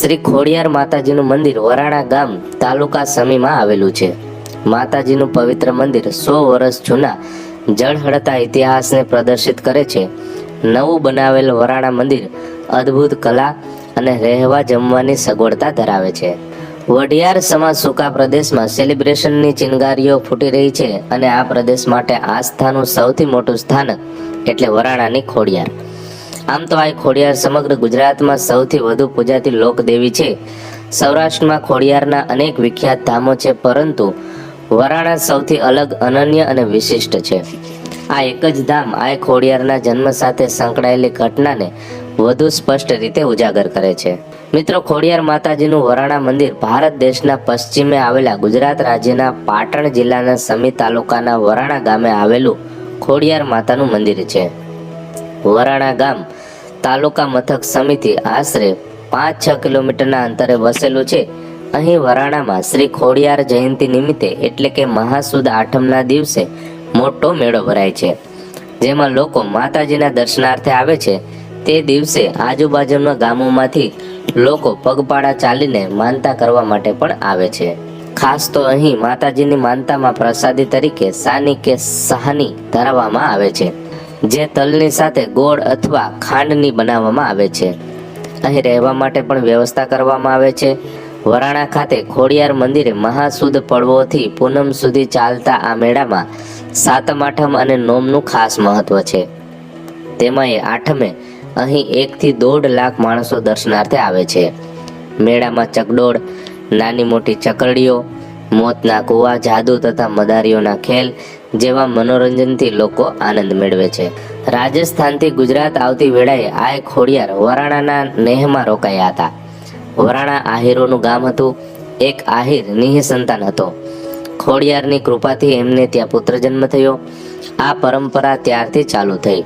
શ્રી ખોડિયાર માતાજીનું મંદિર વરાણા ગામ તાલુકા સમીમાં આવેલું છે. માતાજીનું પવિત્ર મંદિર સો વર્ષ જૂના જળહળતા ઇતિહાસને પ્રદર્શિત કરે છે. નવું બનાવેલ વરાણા મંદિર અદ્ભુત કલા અને રહેવા જમવાની સગવડતા ધરાવે છે. વઢિયાર સમા સુકા પ્રદેશમાં સેલિબ્રેશનની ચિનગારીઓ ફૂટી રહી છે અને આ પ્રદેશ માટે આસ્થાનું સૌથી મોટું સ્થાનક એટલે વરાણાની ખોડિયાર. આમ તો આ ખોડિયાર સમગ્ર ગુજરાતમાં સૌથી વધુ પૂજાતી લોકદેવી છે. સૌરાષ્ટ્રમાં ખોડિયારના અનેક વિખ્યાત ધામો છે, પરંતુ વરાણા સૌથી અલગ, અનન્ય અને વિશિષ્ટ છે. આ એક જ ધામ, આ ખોડિયારના જન્મ સાથે સંકળાયેલી ઘટનાને વધુ સ્પષ્ટ રીતે ઉજાગર કરે છે. મિત્રો, ખોડિયાર માતાજીનું વરાણા મંદિર ભારત દેશના પશ્ચિમે આવેલા ગુજરાત રાજ્યના પાટણ જિલ્લાના સમી તાલુકાના વરાણા ગામે આવેલું ખોડિયાર માતાનું મંદિર છે. વરાણા ગામ તાલુકા મથક સમિતિ આશરે પાંચ છ કિલોમીટરના અંતરે વસેલું છે. અહીં વરાણામાં શ્રી ખોડિયાર જયંતિ નિમિત્તે એટલે કે મહાસુદ આઠમના દિવસે મોટો મેળો ભરાય છે. જેમાં લોકો માતાજીના દર્શનાર્થે આવે છે. તે દિવસે આજુબાજુના ગામોમાંથી લોકો પગપાળા ચાલીને માનતા કરવા માટે પણ આવે છે. ખાસ તો અહીં માતાજીની માનતામાં પ્રસાદી તરીકે સાની કે સહાની ધરાવવામાં આવે છે. જે તલની સાથે ગોળ અથવા ખાંડની બનાવવામાં આવે છે. અહીં રહેવા માટે પણ વ્યવસ્થા કરવામાં આવે છે. વરાણા ખાતે ખોડિયાર મંદિરે મહાસુદ પડવોથી પૂનમ સુધી ચાલતા આ મેળામાં સાતમ, આઠમ અને નોમનું ખાસ મહત્વ છે. તેમાં આઠમે અહીં એકથી દોઢ લાખ માણસો દર્શનાર્થે આવે છે. મેળામાં ચકડોળ, નાની મોટી ચકરડીઓ, મોતના કુવા, જાદુ તથા મદારીઓના ખેલ જેવા મનોરંજનથી લોકો આનંદ મેળવે છે. રાજસ્થાનથી ગુજરાત આવતી વેળાએ આ એક ખોડિયાર વરાણાના નેહમાં રોકાયા હતા. વરાણા આહિરોનું ગામ હતું. એક આહિર નિહ સંતાન હતો. ખોડિયારની કૃપાથી એમને ત્યાં પુત્ર જન્મ થયો. આ પરંપરા ત્યારથી ચાલુ થઈ.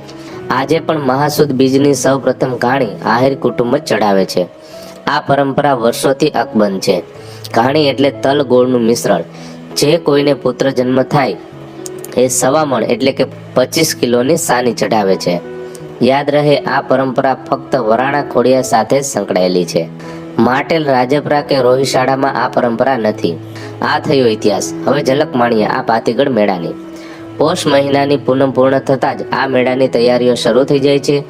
આજે પણ મહાસુદ બીજની સૌ પ્રથમ ઘાણી આહિર કુટુંબ જ ચડાવે છે. આ પરંપરા વર્ષોથી અકબંધ છે. કહાણી એટલે તલ ગોળનું મિશ્રણ. જે કોઈને પુત્ર જન્મ થાય એ સવામણ એટલે કે પચીસ કિલોની સાની ચઢાવે છે. યાદ રહે, આ પરંપરા ફક્ત વરાણા ખોડિયા સાથે સંકળાયેલી છે. માટેલ રાજપરા કે રોહિશાળામાં આ પરંપરા નથી. આ થયો ઇતિહાસ. હવે ઝલક માણીએ આ પાતીગઢ મેળાની. પોષ મહિનાની પૂનમ પૂર્ણ થતાં જ આ મેળાની તૈયારીઓ શરૂ થઈ જાય છે.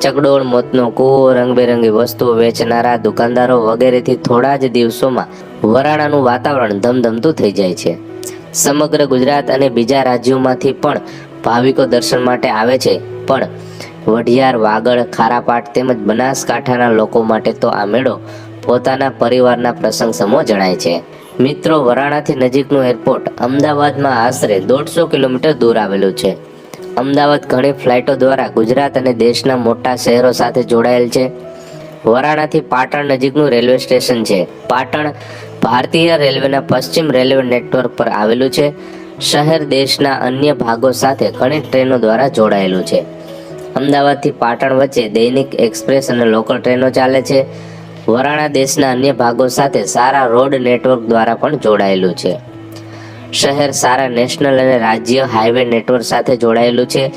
ચકડોળ, મોતનો કૂવો, રંગબેરંગી વસ્તુઓ વેચનારા, દુકાનદારો વગેરેથી થોડા જ દિવસોમાં વરાણાનું વાતાવરણ ધમધમતું થઈ જાય છે. સમગ્ર ગુજરાત અને બીજા રાજ્યોમાંથી પણ ભાવિકો દર્શન માટે આવે છે. પણ વઢિયાર, વાગડ, ખારાપાટ તેમજ બનાસકાંઠાના લોકો માટે તો આ મેળો પોતાના પરિવારના પ્રસંગ સમો જણાય છે. મિત્રો, વરાણાથી નજીકનું એરપોર્ટ અમદાવાદમાં આશરે દોઢસો કિલોમીટર દૂર આવેલું છે. અમદાવાદ ઘણી ફ્લાઇટો દ્વારા ગુજરાત અને દેશના મોટા શહેરો સાથે જોડાયેલ છે. વરાણાથી પાટણ નજીકનું રેલવે સ્ટેશન છે. પાટણ ભારતીય રેલવેના પશ્ચિમ રેલવે નેટવર્ક પર આવેલું છે. શહેર દેશના અન્ય ભાગો સાથે ઘણી ટ્રેનો દ્વારા જોડાયેલું છે. અમદાવાદથી પાટણ વચ્ચે દૈનિક એક્સપ્રેસ અને લોકલ ટ્રેનો ચાલે છે. વરાણા દેશના અન્ય ભાગો સાથે સારા રોડ નેટવર્ક દ્વારા પણ જોડાયેલું છે. શહેર સારા નેશનલ અને રાજ્ય હાઈવે નેટવર્ક સાથે જોડાયેલું છે.